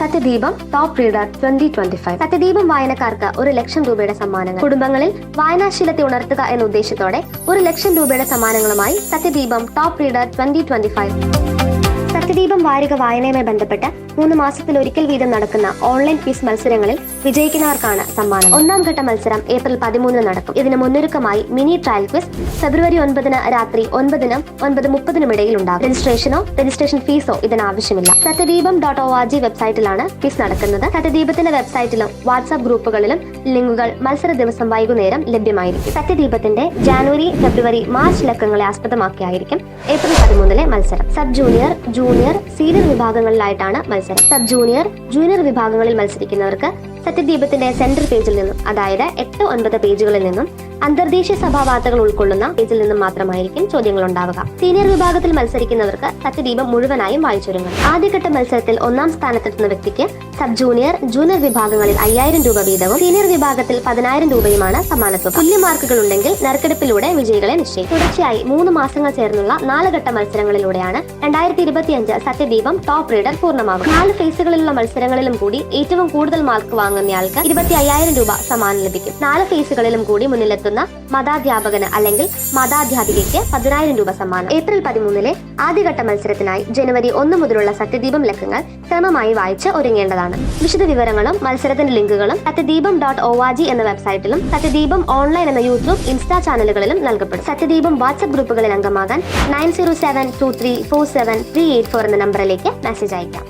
Sathyadeepam top reader twenty twenty five Sathyadeepam വായനക്കാർക്ക് ഒരു ലക്ഷം രൂപയുടെ സമ്മാനങ്ങൾ. കുടുംബങ്ങളിൽ വായനാശീലത്തെ ഉണർത്തുക എന്ന ഉദ്ദേശത്തോടെ ഒരു ലക്ഷം രൂപയുടെ സമ്മാനങ്ങളുമായി Sathyadeepam top reader twenty twenty five Sathyadeepam വാരിക വായനയുമായി ബന്ധപ്പെട്ട് മൂന്ന് മാസത്തിൽ ഒരിക്കൽ വീതം നടക്കുന്ന ഓൺലൈൻ ക്വിസ് മത്സരങ്ങളിൽ വിജയിക്കുന്നവർക്കാണ് സമ്മാനം. ഒന്നാം ഘട്ട മത്സരം ഏപ്രിൽ പതിമൂന്നിന് നടക്കും. ഇതിന് മുന്നൊരുക്കമായി മിനി ട്രയൽ ക്വിസ് ഫെബ്രുവരി ഒൻപതിന് രാത്രി ഒൻപതിനും ഒൻപത് മുപ്പതിനും ഇടയിൽ ഉണ്ടാകും. രജിസ്ട്രേഷനോ രജിസ്ട്രേഷൻ ഫീസോ ഇതിന് ആവശ്യമില്ല. Sathyadeepam dot O R G വെബ്സൈറ്റിലാണ് quiz നടക്കുന്നത്. സത്യദീപത്തിന്റെ വെബ്സൈറ്റിലും വാട്സ്ആപ്പ് ഗ്രൂപ്പുകളിലും ലിങ്കുകൾ മത്സര ദിവസം വൈകുന്നേരം ലഭ്യമായിരിക്കും. സത്യദീപത്തിന്റെ ജാനുവരി ഫെബ്രുവരി മാർച്ച് ലക്കങ്ങളെ ആസ്പദമാക്കിയായിരിക്കും ഏപ്രിൽ പതിമൂന്നിലെ മത്സരം. സബ് ജൂനിയർ ജൂനിയർ സീനിയർ വിഭാഗങ്ങളിലായിട്ടാണ് മത്സരം. സബ് ജൂനിയർ ജൂനിയർ വിഭാഗങ്ങളിൽ മത്സരിക്കുന്നവർക്ക് സത്യദീപത്തിന്റെ സെൻട്രൽ പേജിൽ നിന്നും അതായത് എട്ട് ഒൻപത് പേജുകളിൽ നിന്നും അന്തർദേശീയ സഭാ വാർത്തകൾ ഉൾക്കൊള്ളുന്ന പേജിൽ നിന്നും മാത്രമായിരിക്കും ചോദ്യങ്ങൾ ഉണ്ടാവുക സീനിയർ വിഭാഗത്തിൽ മത്സരിക്കുന്നവർക്ക് സത്യദീപം മുഴുവനായും വായിച്ചൊരുങ്ങും. ആദ്യഘട്ട മത്സരത്തിൽ ഒന്നാം സ്ഥാനത്തെത്തുന്ന വ്യക്തിക്ക് സബ് ജൂനിയർ ജൂനിയർ വിഭാഗങ്ങളിൽ അയ്യായിരം രൂപ വീതവും സീനിയർ വിഭാഗത്തിൽ പതിനായിരം രൂപയുമാണ് സമ്മാനത്തുക. തുല്യ മാർക്കുകൾ ഉണ്ടെങ്കിൽ നറുക്കെടുപ്പിലൂടെ വിജയികളെ നിശ്ചയിക്കും. തുടർച്ചയായി മൂന്ന് മാസങ്ങൾ ചേർന്നുള്ള നാല് ഘട്ട മത്സരങ്ങളിലൂടെയാണ് രണ്ടായിരത്തി ഇരുപത്തിയഞ്ച് സത്യദീപം ടോപ്പ് റീഡർ പൂർണമാകും നാല് ഫേസുകളിലുള്ള മത്സരങ്ങളിലും കൂടി ഏറ്റവും കൂടുതൽ മാർക്ക് വാങ്ങുന്നയാൾക്ക് ഇരുപത്തി അയ്യായിരം രൂപ സമ്മാനം ലഭിക്കും. നാല് ഫേസുകളിലും കൂടി മുന്നിലെത്തുന്ന മതാധ്യാപകന് അല്ലെങ്കിൽ മതാധ്യാപികയ്ക്ക് പതിനായിരം രൂപ സമ്മാനം. ഏപ്രിൽ പതിമൂന്നിലെ ആദ്യഘട്ട മത്സരത്തിനായി ജനുവരി ഒന്ന് മുതലുള്ള സത്യദീപം ലക്കങ്ങൾ ക്രമമായി വായിച്ച് ഒരുങ്ങേണ്ടതാണ്. വിശദ വിവരങ്ങളും മത്സരത്തിന്റെ ലിങ്കുകളും Sathyadeepam dot O R G എന്ന വെബ്സൈറ്റിലും സത്യദീപം ഓൺലൈൻ എന്ന യൂട്യൂബ് ഇൻസ്റ്റാ ചാനലുകളിലും നൽകപ്പെടും. സത്യദീപം വാട്സ്ആപ്പ് ഗ്രൂപ്പുകളിൽ അംഗമാകാൻ nine zero seven two three four seven three eight four എന്ന നമ്പറിലേക്ക് മെസ്സേജ് അയക്കാം.